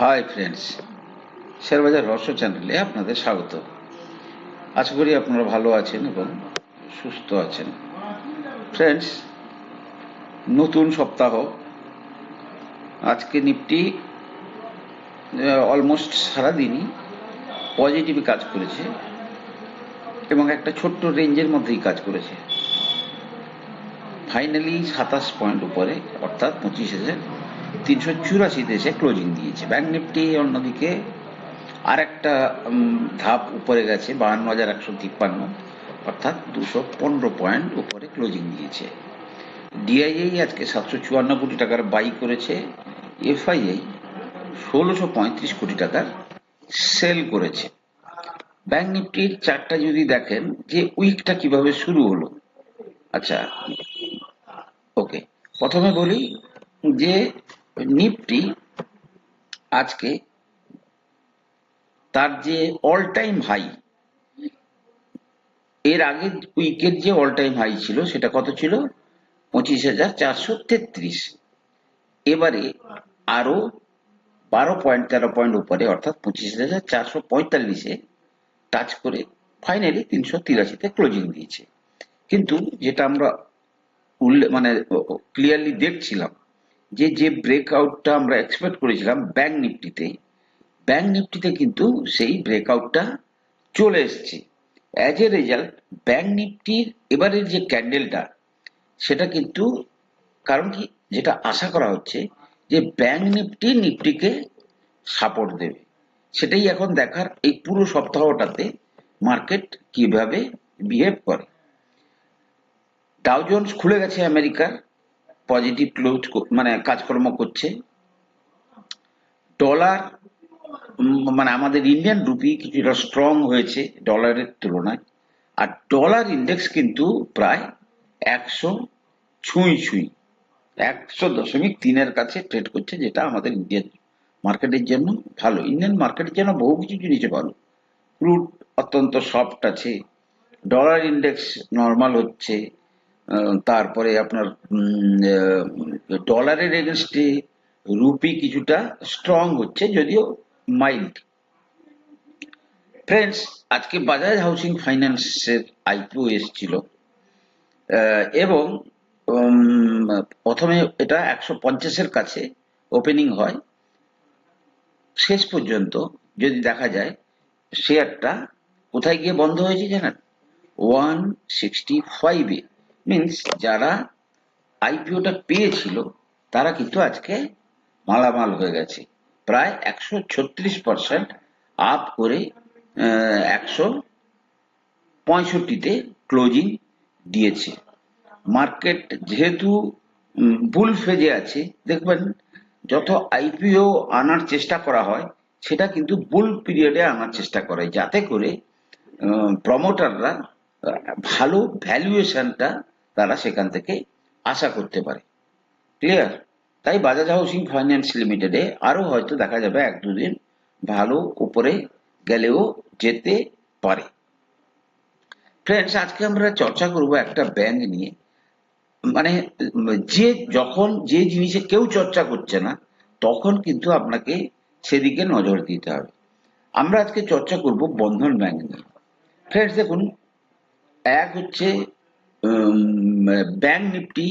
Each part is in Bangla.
হাই ফ্রেন্ডস শেয়ারবাজার রহস্য চ্যানেলে আপনাদের স্বাগত। আশা করি আপনারা ভালো আছেন এবং সুস্থ আছেন। ফ্রেন্ডস নতুন সপ্তাহ। আজকে নিফটি অলমোস্ট সারাদিনই পজিটিভ কাজ করেছে এবং একটা ছোট্ট রেঞ্জের মধ্যেই কাজ করেছে। ফাইনালি সাতাশ পয়েন্ট উপরে, অর্থাৎ পঁচিশ হাজার তিনশো চুরাশিতে এসে ক্লোজিং দিয়েছে। ব্যাংক নিফটি অন্যদিকে আর একটা ধাপ উপরে গেছে বাহান্ন হাজার একশো তিপ্পান্ন, অর্থাৎ দুশো পনেরো পয়েন্ট উপরে ক্লোজিং দিয়েছে। ডিআইআই আজকে সাতশো চুয়ান্ন কোটি টাকার বাই করেছে। এফআইআই ষোলোশো পঁয়ত্রিশ কোটি টাকার সেল করেছে। ব্যাংক নিফটির চারটা যদি দেখেন, যে উইকটা কীভাবে শুরু হলো। আচ্ছা ওকে প্রথমে বলি যে নিফটি আজকে তার যে অল টাইম হাই এর আগে উইকের যে অল টাইম হাই ছিল সেটা কত ছিল? পঁচিশ হাজার চারশো তেত্রিশ। এবারে আরও বারো পয়েন্ট তেরো পয়েন্ট উপরে, অর্থাৎ পঁচিশ হাজার চারশো পঁয়তাল্লিশে টাচ করে ফাইনালি তিনশো তিরাশিতে ক্লোজিং দিয়েছে। কিন্তু যেটা আমরা উল্লেখ মানে ক্লিয়ারলি দেখছিলাম যে যে ব্রেকআউটটা আমরা এক্সপেক্ট করেছিলাম ব্যাংক নিফটিতে ব্যাংক নিফটিতে কিন্তু সেই ব্রেকআউটটা চলে এসছে। অ্যাজ এ রেজাল্ট ব্যাংক নিফটির এবারের যে ক্যান্ডেলটা সেটা কিন্তু কারণ কি? যেটা আশা করা হচ্ছে যে ব্যাংক নিফটি নিফটিকে সাপোর্ট দেবে। সেটাই এখন দেখার এই পুরো সপ্তাহটাতে মার্কেট কীভাবে বিহেভ করে। ডাউজন্স খুলে গেছে আমেরিকার পজিটিভ ক্লোজ মানে কাজকর্ম করছে। ডলার মানে আমাদের ইন্ডিয়ান রুপি কিছুটা স্ট্রং হয়েছে ডলারের তুলনায়। আর ডলার ইন্ডেক্স কিন্তু প্রায় একশো ছুঁই ছুঁই, একশো দশমিক তিনের কাছে ট্রেড করছে, যেটা আমাদের ইন্ডিয়ান মার্কেটের জন্য ভালো। ইন্ডিয়ান মার্কেটের জন্য বহু কিছু জিনিসে ভালো। ক্রুড অত্যন্ত সফট আছে ডলার ইন্ডেক্স নর্মাল হচ্ছে তারপরে আপনার ডলারের এগেনস্টে রুপি কিছুটা স্ট্রং হচ্ছে, যদিও মাইল্ড ফ্রেন্ডস আজকে বাজাজ হাউসিং ফাইন্যান্সের আইপিও এসেছিল এবং প্রথমে এটা একশো পঞ্চাশের কাছে ওপেনিং হয়। শেষ পর্যন্ত যদি দেখা যায় শেয়ারটা কোথায় গিয়ে বন্ধ হয়েছে জানেন? ওয়ান সিক্সটি ফাইভে মিনস যারা আইপিওটা পেয়েছিল, তারা কিন্তু আজকে মালামাল হয়ে গেছে। প্রায় একশো ছত্রিশ পার্সেন্ট আপ করে একশো পঁয়ষট্টিতে ক্লোজিং দিয়েছে। মার্কেট যেহেতু বুল ফেজে আছে, দেখবেন যত আইপিও আনার চেষ্টা করা হয়, সেটা কিন্তু বুল পিরিয়ডে আনার চেষ্টা করে। যাতে করে প্রমোটাররা ভালো ভ্যালুয়েশনটা তারা সেখান থেকে আশা করতে পারে। ক্লিয়ার তাই বাজাজ হাউসিং ফাইন্যান্স লিমিটেডে আরও হয়তো দেখা যাবে এক দুদিন ভালো উপরে গেলেও যেতে পারে। ফ্রেন্ডস আজকে আমরা চর্চা করব একটা ব্যাংক নিয়ে। মানে যে যখন যে জিনিসে কেউ চর্চা করছে না, তখন কিন্তু আপনাকে সেদিকে নজর দিতে হবে। আমরা আজকে চর্চা করব বন্ধন ব্যাংক নিয়ে। ফ্রেন্ডস দেখুন, এক হচ্ছে ব্যাংক নিফটি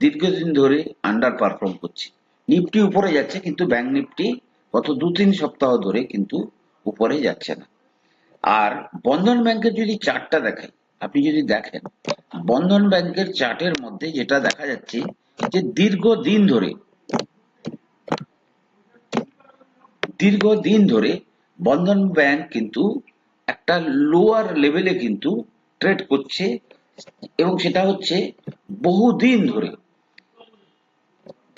দীর্ঘদিন ধরে আন্ডার পারফর্ম করছে। নিফটি উপরে যাচ্ছে, কিন্তু ব্যাংক নিফটি গত দু তিন সপ্তাহ ধরে কিন্তু উপরে যাচ্ছে না। আর বন্ধন ব্যাংকের যদি চার্টটা দেখাই আপনি যদি দেখেন, বন্ধন ব্যাংকের চার্টের মধ্যে যেটা দেখা যাচ্ছে যে দীর্ঘদিন ধরে দীর্ঘদিন ধরে বন্ধন ব্যাংক কিন্তু একটা লোয়ার লেভেলে কিন্তু ট্রেড করছে এবং সেটা হচ্ছে বহুদিন ধরে।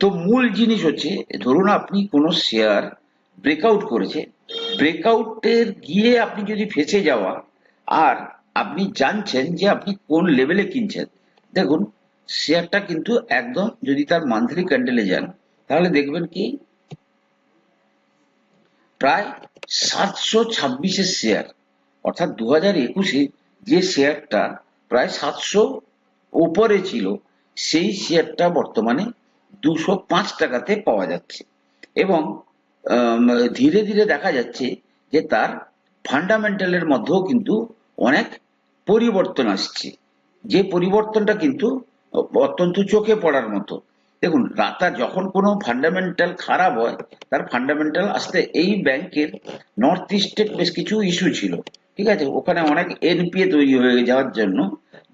তো মূল জিনিস হচ্ছে, ধরুন আপনি কোনো শেয়ার ব্রেকআউট করেছে ব্রেকআউটের গিয়ে আপনি যদি ফেসে যাওয়া, আর আপনি জানছেন যে আপনি কোন লেভেলে কিনছেন, দেখুন, শেয়ারটা কিন্তু একদম যদি তার মান্থলি ক্যান্ডেলে যান, তাহলে দেখবেন কি, প্রায় সাতশো ছাব্বিশের শেয়ার, অর্থাৎ দু হাজার একুশে যে শেয়ারটা প্রায় সাতশো ওপরে ছিল, সেই শেয়ারটা বর্তমানে দুশো পাঁচ টাকাতে পাওয়া যাচ্ছে। এবং ধীরে ধীরে দেখা যাচ্ছে যে তার ফান্ডামেন্টালের মধ্যেও কিন্তু অনেক পরিবর্তন আসছে। যে পরিবর্তনটা কিন্তু অত্যন্ত চোখে পড়ার মতো। দেখুন, রাতা যখন কোনো ফান্ডামেন্টাল খারাপ হয়, তার ফান্ডামেন্টাল আসতে এই ব্যাংকের নর্থ ইস্টের বেশ কিছু ইস্যু ছিল। ঠিক আছে? ওখানে অনেক এনপিএ তৈরি হয়ে যাওয়ার জন্য।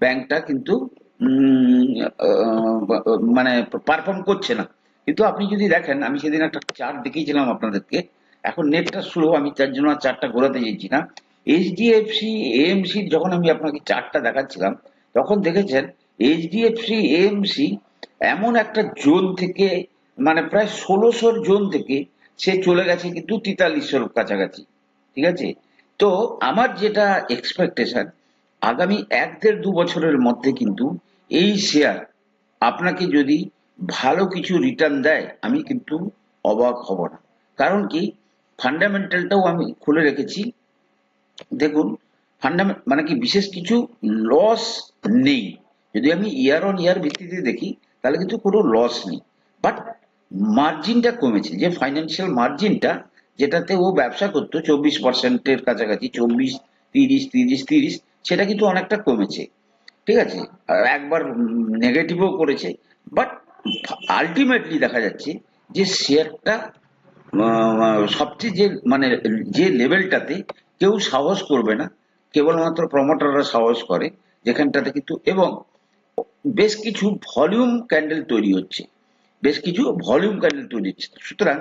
ব্যাংকটা কিন্তু মানে পারফর্ম করছে না। কিন্তু আপনি যদি দেখেন, আমি সেদিন একটা চার্ট দেখিয়েছিলাম আপনাদেরকে। এখন নেটটা স্লো আমি তার জন্য আর চার্টটা ঘোরাতে চাইছি না। এইচডিএফসি এএমসি যখন আমি আপনাকে চার্টটা দেখাচ্ছিলাম, তখন দেখেছেন এইচডিএফসি এএমসি এমন একটা জোন থেকে মানে প্রায় ষোলোশোর জোন থেকে সে চলে গেছে কিন্তু তেতাল্লিশশোর কাছাকাছি। ঠিক আছে? তো আমার যেটা এক্সপেকটেশন আগামী এক দেড় দু বছরের মধ্যে কিন্তু এই শেয়ার আপনাকে যদি ভালো কিছু রিটার্ন দেয়, আমি কিন্তু অবাক হব না। কারণ কি? ফান্ডামেন্টালটাও আমি খুলে রেখেছি। দেখুন ফান্ডামেন্ট মানে কি, বিশেষ কিছু লস নেই। যদি আমি ইয়ার অন ইয়ার ভিত্তিতে দেখি, তাহলে কিন্তু কোনো লস নেই। বাট মার্জিনটা কমেছে। যে ফাইন্যান্সিয়াল মার্জিনটা যেটাতে ও ব্যবসা করতো চব্বিশ পার্সেন্টের কাছাকাছি, চব্বিশ, তিরিশ তিরিশ তিরিশ, সেটা কিন্তু অনেকটা কমেছে। ঠিক আছে? একবার নেগেটিভও করেছে। বাট আলটিমেটলি দেখা যাচ্ছে যে শেয়ারটা সবচেয়ে যে মানে যে লেভেলটাতে কেউ সাহস করবে না, কেবলমাত্র প্রমোটাররা সাহস করে যেখানটাতে কিন্তু, এবং বেশ কিছু ভলিউম ক্যান্ডেল তৈরি হচ্ছে। বেশ কিছু ভলিউম ক্যান্ডেল তৈরি হচ্ছে সুতরাং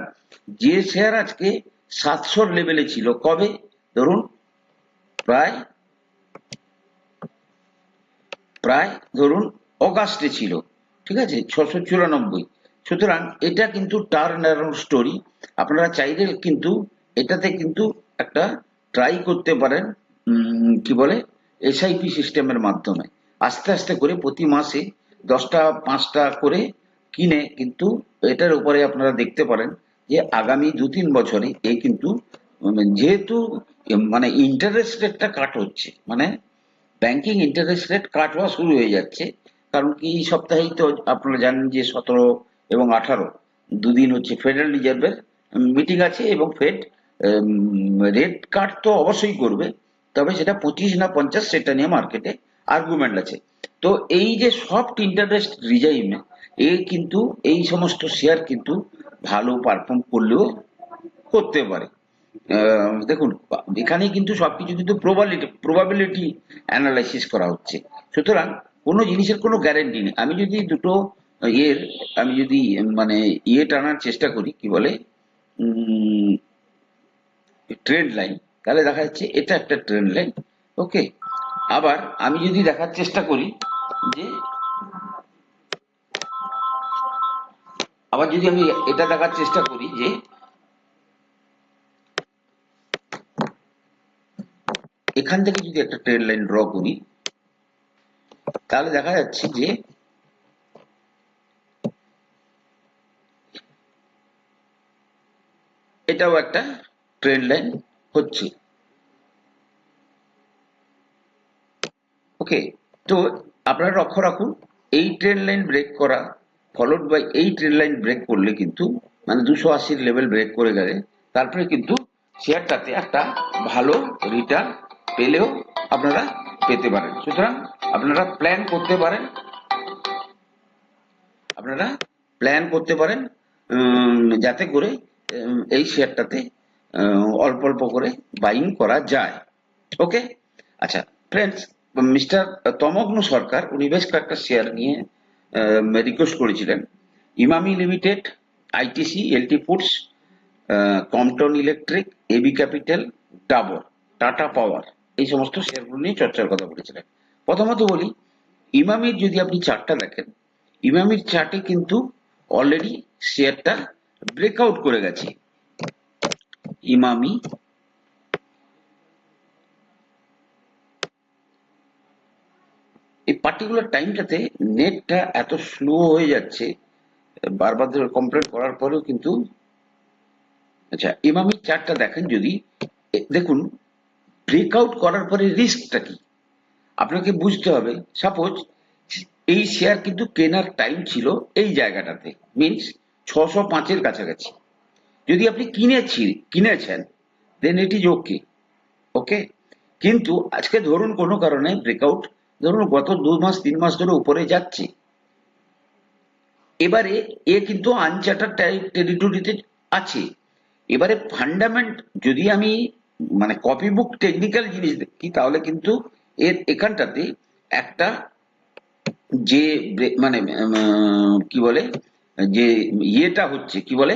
যে শেয়ার আজকে সাতশোর লেভেলে ছিল, কবে? ধরুন, প্রায় প্রায় ধরুন অগাস্টে ছিল, ঠিক আছে? ছশো চুরানব্বই। সুতরাং এটা কিন্তু টার্ন অ্যারাউন্ড স্টোরি আপনারা চাইলে কিন্তু এটাতে কিন্তু একটা ট্রাই করতে পারেন কি বলে এসআইপি সিস্টেমের মাধ্যমে। আস্তে আস্তে করে প্রতি মাসে দশটা, পাঁচটা করে কিনে কিন্তু এটার উপরে আপনারা দেখতে পারেন যে আগামী দু তিন বছরে এ কিন্তু যেহেতু মানে ইন্টারেস্ট রেটটা কাট হচ্ছে মানে ব্যাংকিং ইন্টারেস্ট রেট কাট হওয়া শুরু হয়ে যাচ্ছে, কারণ কি সপ্তাহেই তো আপনারা জানেন যে সতেরো এবং আঠারো দুদিন হচ্ছে ফেডারেল রিজার্ভের মিটিং আছে এবং ফেড রেট কাট তো অবশ্যই করবে, তবে সেটা পঁচিশ না পঞ্চাশ সেটা নিয়ে মার্কেটে আর্গুমেন্ট আছে। তো এই যে সফট ইন্টারেস্ট রিজাইমে এ কিন্তু, এই সমস্ত শেয়ার কিন্তু ভালো পারফর্ম করলেও করতে পারে। দেখুন এখানে কিন্তু সবকিছু কিন্তু প্রবাবিলিটি প্রবাবিলিটি অ্যানালাইসিস করা হচ্ছে। সুতরাং কোনো জিনিসের কোনো গ্যারেন্টি নেই। আমি যদি দুটো ইয়ের, আমি যদি মানে ইয়ে টানার চেষ্টা করি, কি বলে ট্রেন্ড লাইন তাহলে দেখা যাচ্ছে এটা একটা ট্রেন্ড লাইন ওকে আবার আমি যদি দেখার চেষ্টা করি যে আবার যদি আমি এটা দেখার চেষ্টা করি যে এখান থেকে যদি একটা ট্রেন লাইন ড্র করি, তাহলে দেখা যাচ্ছে যে এটাও একটা ট্রেন লাইন হচ্ছে। ওকে, তো আপনারা লক্ষ্য রাখুন, এই ট্রেন লাইন ব্রেক করা ফলোড বাই এই ট্রেন লাইন ব্রেক করলে কিন্তু মানে দুশো আশির লেভেল ব্রেক করে গেলে, তারপরে কিন্তু শেয়ারটাতে একটা ভালো রিটার্ন পেলেও আপনারা পেতে পারেন। সুতরাং আপনারা প্ল্যান করতে পারেন। আপনারা প্ল্যান করতে পারেন যাতে করে এই শেয়ারটাতে অল্প অল্প করে বাইং করা যায়। ওকে আচ্ছা ফ্রেন্ডস মিস্টার তমগ্ন সরকার, উনি বেশ কয়েকটা শেয়ার নিয়ে রিকোয়েস্ট করেছিলেন। Emami limited ITC LT foods Crompton electric AB capital Dabur Tata power এই সমস্ত শেয়ারগুলো নিয়ে চর্চার কথা বলেছিলেন। প্রথমত বলি, ইমামির যদি আপনি চার্টটা দেখেন, ইমামির চার্টে কিন্তু অলরেডি শেয়ারটা ব্রেকআউট করে গেছে। ইমামি এই পার্টিকুলার টাইমটাতে নেটটা এত স্লো হয়ে যাচ্ছে, বারবার ধরে কমপ্লেন করার পরেও কিন্তু আচ্ছা ইমামি চার্টটা দেখেন যদি দেখুন ব্রেকআউট করার পরে রিস্কটা কি? আপনাকে বুঝতে হবে সাপোজ এই শেয়ার কিন্তু কেনার টাইম ছিল এই জায়গাটাতে মিনস ছশো পাঁচের কাছাকাছি। যদি আপনি কিনেছি, কিনেছেন দেন এটি ওকে ওকে কিন্তু আজকে ধরুন কোনো কারণে ব্রেকআউট ধরুন গত দু মাস, তিন মাস ধরে উপরে যাচ্ছে। এবারে এ কিন্তু আনচার্টার টেরিটরিতে আছে। এবারে ফান্ডামেন্ট যদি আমি মানে কপি বুক টেকনিক্যাল জিনিস দেখি, তাহলে কিন্তু এর এখানটাতে একটা যে মানে কি বলে, যে ইয়েটা হচ্ছে, কি বলে,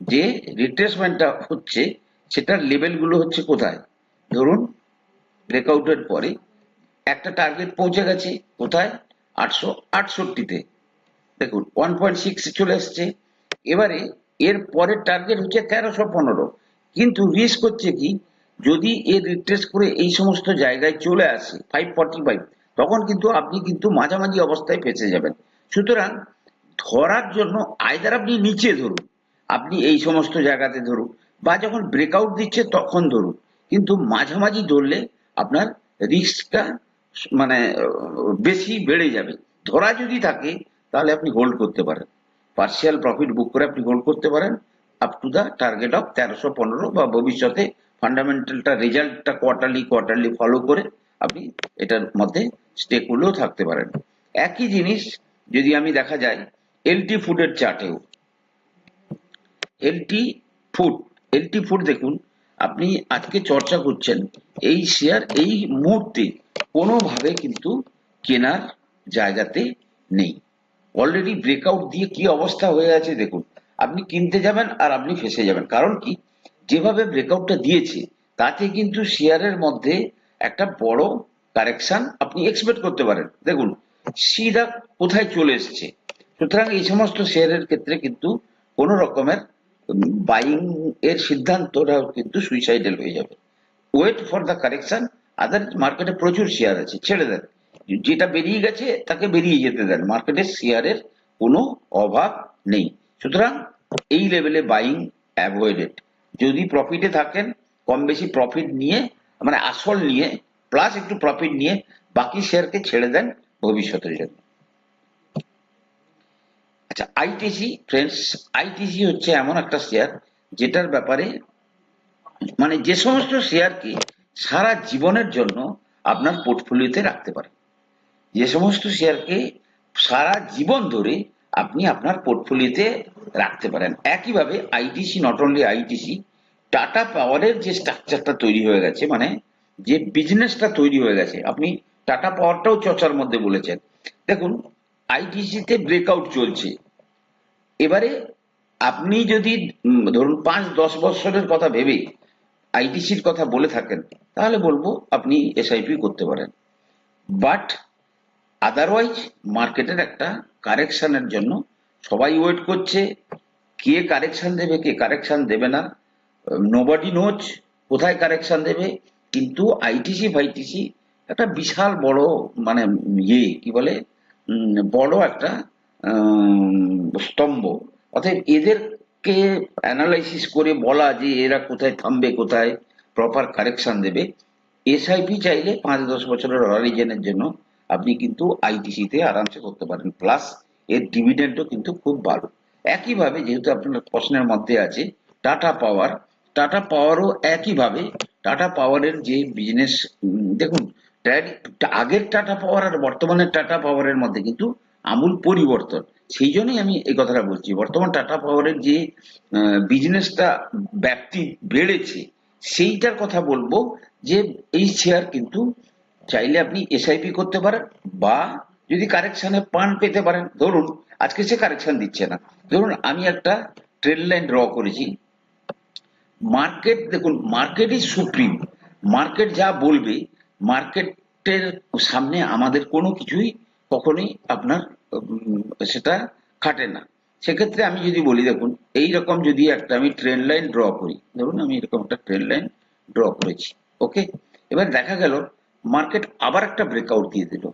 যে রিট্রেসমেন্টটা হচ্ছে, সেটার লেভেলগুলো হচ্ছে কোথায়? ধরুন, ব্রেকআউটের পরে একটা টার্গেট পৌঁছে গেছে কোথায়? আটশো আটষট্টিতে। দেখুন ওয়ান পয়েন্ট সিক্স চলে এসছে। এবারে এর পরের টার্গেট হচ্ছে তেরোশো পনেরো। কিন্তু রিস্ক হচ্ছে কি, যদি এর রিট্রেস করে এই সমস্ত জায়গায় চলে আসে ফাইভ ফর্টি ফাইভ তখন কিন্তু আপনি কিন্তু মাঝামাঝি অবস্থায় ফেসে যাবেন। সুতরাং ধরার জন্য আয়দার আপনি নিচে ধরুন, আপনি এই সমস্ত জায়গাতে ধরুন, বা যখন ব্রেকআউট দিচ্ছে তখন ধরুন। কিন্তু মাঝামাঝি ধরলে আপনার রিস্কটা মানে বেশি বেড়ে যাবে। ধরা যদি থাকে, তাহলে আপনি হোল্ড করতে পারেন। পার্সিয়াল প্রফিট বুক করে আপনি হোল্ড করতে পারেন up to the target of তেরোশো পনেরো বা ভবিষ্যতে ফান্ডামেন্টালটা রেজাল্টটা কোয়ার্টারলি কোয়ার্টারলি ফলো করে আপনি এটার মধ্যে স্টে করলেও থাকতে পারেন। একই জিনিস যদি আমি দেখা যায় এলটি ফুডের চার্টেও এলটি ফুড এলটি ফুড দেখুন, আপনি আজকে চর্চা করছেন, এই শেয়ার এই মুহূর্তে কোনোভাবে কিন্তু কেনার জায়গাতে নেই। অলরেডি ব্রেকআউট দিয়ে কি অবস্থা হয়ে আছে দেখুন। আপনি কিনতে যাবেন আর আপনি ফেসে যাবেন। কারণ কি? যেভাবে ব্রেকআউটটা দিয়েছে, তাতে কিন্তু শেয়ারের মধ্যে একটা বড় কারেকশন আপনি এক্সপেক্ট করতে পারেন। দেখুন সিধা কোথায় চলে এসছে? সুতরাং এই সমস্ত শেয়ারের ক্ষেত্রে কিন্তু কোনো রকমের বাইং এর সিদ্ধান্তটা কিন্তু সুইসাইডাল হয়ে যাবে। Wait for the correction other মার্কেটে প্রচুর শেয়ার আছে, ছেড়ে দেন। যেটা বেরিয়ে গেছে, তাকে বেরিয়ে যেতে দেন। মার্কেটে শেয়ারের কোনো অভাব নেই। সুতরাং, এই লেভেলে বাইং অ্যাভয়েডেড যদি প্রফিটে থাকেন, কম বেশি প্রফিট নিয়ে মানে আসল নিয়ে প্লাস একটু প্রফিট নিয়ে, বাকি শেয়ারকে ছেড়ে দেন ভবিষ্যতের জন্য। আচ্ছা আইটিসি ফ্রেন্ডস আইটিসি হচ্ছে এমন একটা শেয়ার যেটার ব্যাপারে মানে যে সমস্ত শেয়ারকে সারা জীবনের জন্য আপনার পোর্টফোলিওতে রাখতে পারেন। যে সমস্ত শেয়ারকে সারা জীবন ধরে আপনি আপনার পোর্টফোলিওতে রাখতে পারেন। একইভাবে ITC not only ITC Tata পাওয়ারের যে স্ট্রাকচারটা তৈরি হয়ে গেছে মানে যে বিজনেসটা তৈরি হয়ে গেছে, আপনি টাটা পাওয়ারটাও চর্চার মধ্যে বলেছেন। দেখুন আইটিসিতে ব্রেকআউট চলছে। এবারে আপনি যদি ধরুন পাঁচ দশ বছরের কথা ভেবে আইটিসির কথা বলে থাকেন, তাহলে বলব আপনি এসআইপি করতে পারেন। বাট আদারওয়াইজ মার্কেটের একটা কারেকশনের জন্য সবাই ওয়েট করছে, কে কারেকশন দেবে, কে কারেকশন দেবে না। নোবডি নোচ কোথায় কারেকশন দেবে, কিন্তু আইটিসি ফাইটিসি একটা বিশাল বড় মানে ইয়ে কি বলে? বড় একটা স্তম্ভ। অতএব এদেরকে অ্যানালাইসিস করে বলা যে এরা কোথায় থামবে, কোথায় প্রপার কারেকশন দেবে এসআইপি চাইলে পাঁচ দশ বছরের হরাইজেনের জন্য আপনি কিন্তু আইটিসিতে আরামসে করতে পারেন। প্লাস এর ডিভিডেন্ডও কিন্তু খুব ভালো। একইভাবে যেহেতু আপনার প্রশ্নের মধ্যে আছে টাটা পাওয়ার টাটা পাওয়ারও একইভাবে টাটা পাওয়ারের যে বিজনেস দেখুন আগের টাটা পাওয়ার আর বর্তমানের টাটা পাওয়ারের মধ্যে কিন্তু আমূল পরিবর্তন। সেই জন্যই আমি এই কথাটা বলছি। বর্তমান টাটা পাওয়ারের যে বিজনেসটা ব্যাপ্তি বেড়েছে, সেইটার কথা বলব যে, এই শেয়ার কিন্তু চাইলে আপনি এসআইপি করতে পারেন বা যদি কারেকশনে পান পেতে পারেন। ধরুন, আজকে সে কারেকশন দিচ্ছে না। ধরুন, আমি একটা ট্রেন লাইন ড্র করেছি। মার্কেট দেখুন মার্কেট ইজ সুপ্রিম মার্কেট যা বলবে মার্কেটের সামনে আমাদের কোনো কিছুই কখনোই আপনার সেটা খাটে না। সেক্ষেত্রে আমি যদি বলি, দেখুন এই রকম যদি একটা আমি ট্রেন লাইন ড্র করি, ধরুন আমি এরকম একটা ট্রেন লাইন ড্র করেছি ওকে এবার দেখা গেল মার্কেট আবার একটা ব্রেকআউট দিয়ে দিল।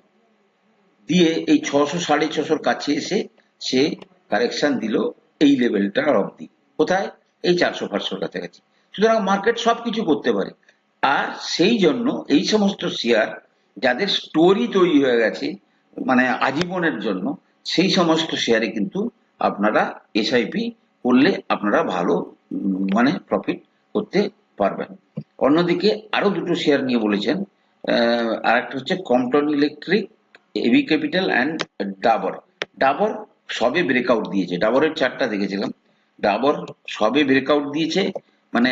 দিয়ে এই ছশো, সাড়ে ছশোর কাছে এসে সে কারেকশন দিল এই লেভেলটা অবধি। কোথায়? এই চারশো, পাঁচশোর কাছাকাছি। সুতরাং মার্কেট সবকিছু করতে পারে। আর সেই জন্য এই সমস্ত শেয়ার যাদের স্টোরি তৈরি হয়ে গেছে মানে আজীবনের জন্য সেই সমস্ত শেয়ারে কিন্তু আপনারা এসআইপি করলে আপনারা ভালো মানে প্রফিট করতে পারবেন। অন্যদিকে আরও দুটো শেয়ার নিয়ে বলেছেন আর একটা হচ্ছে Crompton electric AB capital and Dabur Dabur সবে ব্রেকআউট দিয়েছে। ডাবরের চারটা দেখেছিলাম। ডাবর সবে ব্রেকআউট দিয়েছে। মানে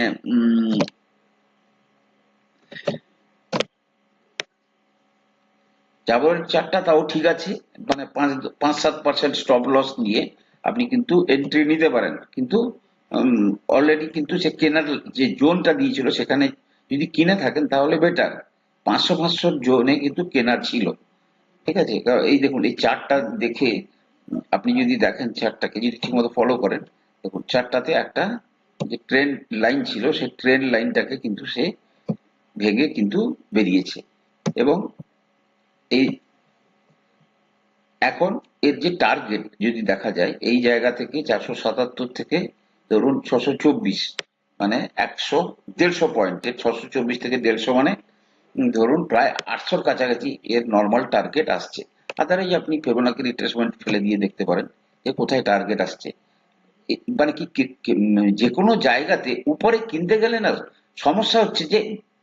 উম, চারটা তাও ঠিক আছে মানে পাঁচ পাঁচ সাত পার্সেন্ট স্টপ লস নিয়ে আপনি কিন্তু এন্ট্রি নিতে পারেন। কিন্তু অলরেডি কিন্তু সে কেনার যে জোনটা দিয়েছিল সেখানে যদি কিনে থাকেন তাহলে বেটার পাঁচশো পাঁচশো জোনে কিন্তু কেনার ছিল। ঠিক আছে? কারণ এই দেখুন এই চারটা দেখে আপনি যদি দেখেন চারটাকে যদি ঠিকমতো ফলো করেন দেখুন চারটাতে একটা যে ট্রেন লাইন ছিল সেই ট্রেন লাইনটাকে কিন্তু সে ভেঙে কিন্তু বেরিয়েছে। এবং এই এখন এর যে টার্গেট যদি দেখা যায়, এই জায়গা থেকে চারশো সাতাত্তর থেকে ধরুন ছশো চব্বিশ মানে একশো দেড়শো পয়েন্টের ছশো চব্বিশ থেকে দেড়শো মানে ধরুন প্রায় আটশোর কাছাকাছি এর নর্মাল টার্গেট আসছে। আদারওয়াইজ আপনি ফেবোনাকি রিট্রেসমেন্ট ফেলে দিয়ে দেখতে পারেন যে কোথায় টার্গেট আসছে। মানে কি যে কোনো জায়গাতে উপরে কিনতে গেলে না, সমস্যা হচ্ছে যে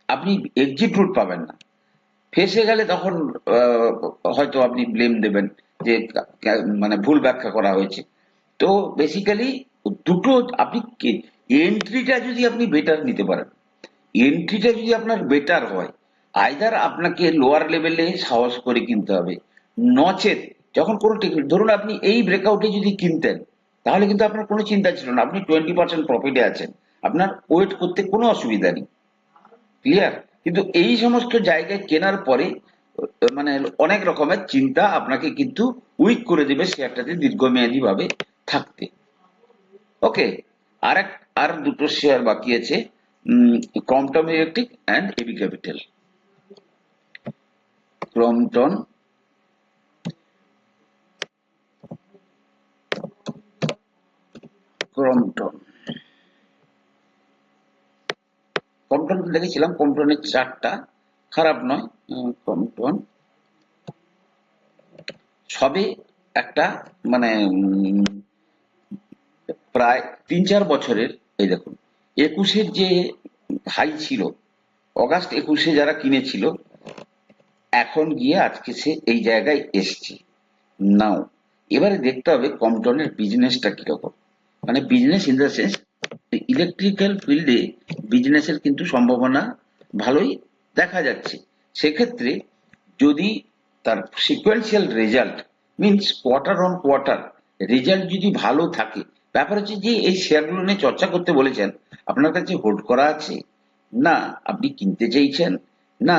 আপনি এক্সিট রুট পাবেন না। ফেসে গেলে তখন হয়তো আপনি ব্লেম দেবেন যে মানে ভুল ব্যাখ্যা করা হয়েছে। তো বেসিক্যালি দুটো, আপনি এন্ট্রিটা যদি আপনি বেটার নিতে পারেন এন্ট্রিটা যদি আপনার বেটার হয় আইদার আপনাকে লোয়ার লেভেলে সাহস করে কিনতে হবে, নচেত, যখন কোনো ধরুন আপনি এই ব্রেকআউটে যদি কিনতেন, তাহলে কিন্তু আপনার কোনো চিন্তা ছিল না, আপনি টোয়েন্টি পার্সেন্ট প্রফিটে আছেন, আপনার ওয়েট করতে কোনো অসুবিধা নেই। ক্লিয়ার কিন্তু এই সমস্ত জায়গায় কেনার পরে মানে অনেক রকমের চিন্তা আপনাকে কিন্তু উইক করে দেবে শেয়ারটাতে দীর্ঘমেয়াদী ভাবে থাকতে। ওকে আর এক, আর দুটো শেয়ার বাকি আছে Crompton electric and AB capital Crompton Crompton Crompton দেখেছিলাম কমটনের চারটা। খারাপ নয় উম, কমটন সবে একটা মানে প্রায় তিন চার বছরের এই দেখুন একুশের যে হাই ছিল অগাস্ট একুশে যারা কিনেছিল এখন গিয়ে আজকে সে এই জায়গায় এসছে। নাও এবারে দেখতে হবে কমটনের বিজনেসটা কীরকম। মানে business in the sense electrical ফিল্ডে বিজনেসের কিন্তু সম্ভাবনা ভালোই দেখা যাচ্ছে। সেক্ষেত্রে যদি তার sequential result means quarter on quarter result যদি ভালো থাকে, ব্যাপার হচ্ছে যে এই শেয়ারগুলো নিয়ে চর্চা করতে বলেছেন, আপনার কাছে হোল্ড করা আছে? না, আপনি কিনতে চাইছেন? না,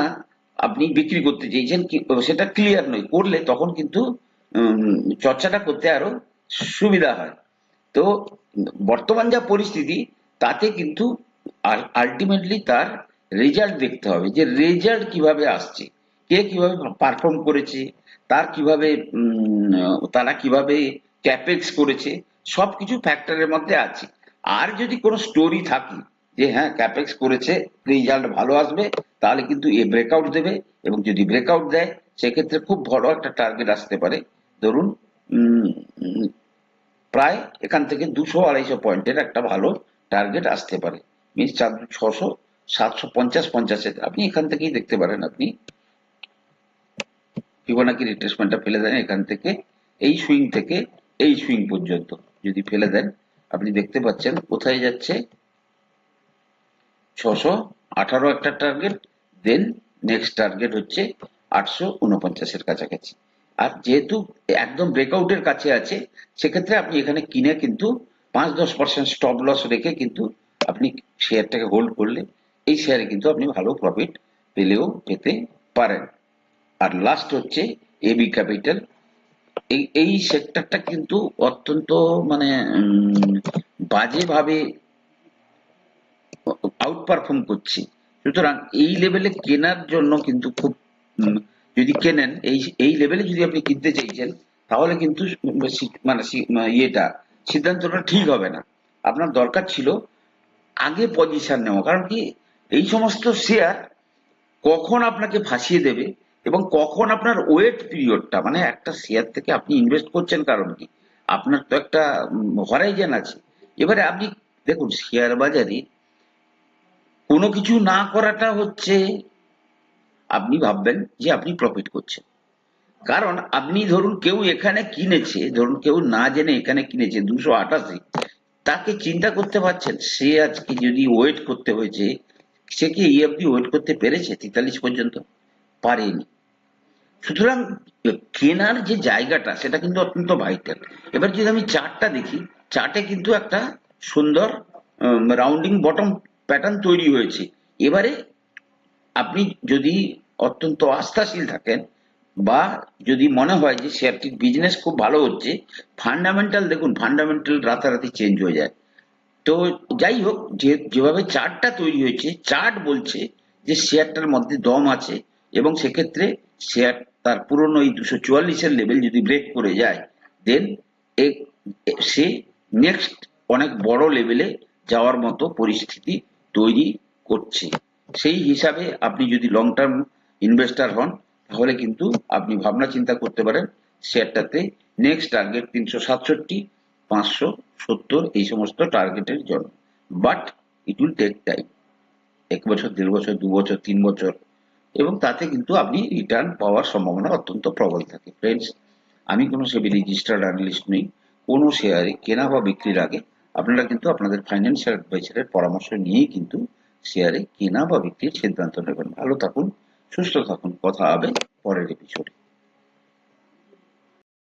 আপনি বিক্রি করতে চাইছেন? সেটা ক্লিয়ার নয়। করলে তখন কিন্তু চর্চাটা করতে আরও সুবিধা হয়। তো বর্তমান যা পরিস্থিতি, তাতে কিন্তু আলটিমেটলি তার রেজাল্ট দেখতে হবে যে রেজাল্ট কীভাবে আসছে, কে কীভাবে পারফর্ম করেছে, তার কীভাবে তারা কীভাবে ক্যাপেক্স করেছে, সবকিছু ফ্যাক্টরের মধ্যে আছে। আর যদি কোনো স্টোরি থাকে যে হ্যাঁ ক্যাপেক্স করেছে রেজাল্ট ভালো আসবে, তাহলে কিন্তু এ ব্রেকআউট দেবে এবং যদি ব্রেকআউট দেয়, সেক্ষেত্রে খুব বড় একটা টার্গেট আসতে পারে। ধরুন প্রায় এখান থেকে দুশো আড়াইশো পয়েন্টের একটা ভালো টার্গেট আসতে পারে। মিনস চার ছশো, সাতশো পঞ্চাশ পঞ্চাশের। আপনি এখান থেকেই দেখতে পারেন আপনি। ফিবোনাকি রিট্রেসমেন্টটা ফেলে দেন এখান থেকে, এই সুইং থেকে এই সুইং পর্যন্ত। যদি ফেলে দেন, আপনি দেখতে পাচ্ছেন কোথায় যাচ্ছে। ছশো আঠারো একটা টার্গেট দেন নেক্সট টার্গেট হচ্ছে আটশো উনপঞ্চাশের কাছাকাছি। আর যেহেতু একদম ব্রেকআউটের কাছে আছে, সেক্ষেত্রে আপনি এখানে কিনে কিন্তু পাঁচ দশ পার্সেন্ট স্টপ লস রেখে কিন্তু আপনি শেয়ারটাকে হোল্ড করলে এই শেয়ারে কিন্তু আপনি ভালো প্রফিট পেলেও পেতে পারেন। আর লাস্ট হচ্ছে এবি ক্যাপিটাল এই এই সেক্টরটা কিন্তু অত্যন্ত মানে বাজেভাবে আউট পারফর্ম করছে। সুতরাং এই লেভেলে কেনার জন্য কিন্তু খুব যদি কেনেন, এই এই লেভেলে যদি আপনি কিনতে চাইছেন, তাহলে কিন্তু মানে ইয়েটা, সিদ্ধান্তটা ঠিক হবে না। আপনার দরকার ছিল আগে পজিশন নেওয়া। কারণ কি, এই সমস্ত শেয়ার কখন আপনাকে ফাঁসিয়ে দেবে এবং কখন আপনার ওয়েট পিরিয়ডটা মানে একটা শেয়ার থেকে আপনি ইনভেস্ট করছেন কারণ কি, আপনার তো একটা হরাইজেন আছে। এবারে আপনি, দেখুন শেয়ার বাজারে কোনো কিছু না করাটা হচ্ছে আপনি ভাববেন যে আপনি প্রফিট করছেন। কারণ আপনি ধরুন কেউ এখানে কিনেছে, ধরুন কেউ না জেনে এখানে কিনেছে, দুশো আটাশি, তাকে চিন্তা করতে পারছেন, সে আজকে যদি ওয়েট করতে হয়েছে, সে কি এই অবধি ওয়েট করতে পেরেছে? তেতাল্লিশ পর্যন্ত পারেনি। সুতরাং কেনার যে জায়গাটা, সেটা কিন্তু অত্যন্ত ভাইটাল এবার যদি আমি চার্টটা দেখি, চার্টে কিন্তু একটা সুন্দর রাউন্ডিং বটম প্যাটার্ন তৈরি হয়েছে। এবারে আপনি যদি অত্যন্ত আস্থাশীল থাকেন বা যদি মনে হয় যে শেয়ারটির বিজনেস খুব ভালো হচ্ছে ফান্ডামেন্টাল দেখুন ফান্ডামেন্টাল রাতারাতি চেঞ্জ হয়ে যায়। তো যাই হোক, যে যেভাবে চার্টটা তৈরি হয়েছে, চার্ট বলছে যে শেয়ারটার মধ্যে দম আছে এবং সেক্ষেত্রে শেয়ার তার পুরনো এই দুশো চুয়াল্লিশের লেভেল যদি ব্রেক করে যায় দেন সে নেক্সট অনেক বড় লেভেলে যাওয়ার মতো পরিস্থিতি তৈরি করছে। সেই হিসাবে আপনি যদি লং টার্ম ইনভেস্টার হন, তাহলে কিন্তু আপনি ভাবনা চিন্তা করতে পারেন শেয়ারটাতে নেক্সট টার্গেট তিনশো সাতষট্টি, পাঁচশো সত্তর, এই সমস্ত টার্গেটের জন্য। But it will take time এক বছর, দেড় বছর, দু বছর, তিন বছর। এবং তাতে কিন্তু আপনি রিটার্ন পাওয়ার সম্ভাবনা অত্যন্ত প্রবল থাকে। ফ্রেন্ডস আমি কোনো সেবি রেজিস্টার্ড অ্যানালিস্ট নই। কোনো শেয়ারে কেনা বা বিক্রির আগে আপনারা কিন্তু আপনাদের ফাইন্যান্সিয়াল অ্যাডভাইসারের পরামর্শ নিয়েই কিন্তু শেয়ারে কেনা বা বিক্রির সিদ্ধান্ত নেবেন। ভালো থাকুন। সুস্থ থাকুন। কথা হবে পরের এপিসোডে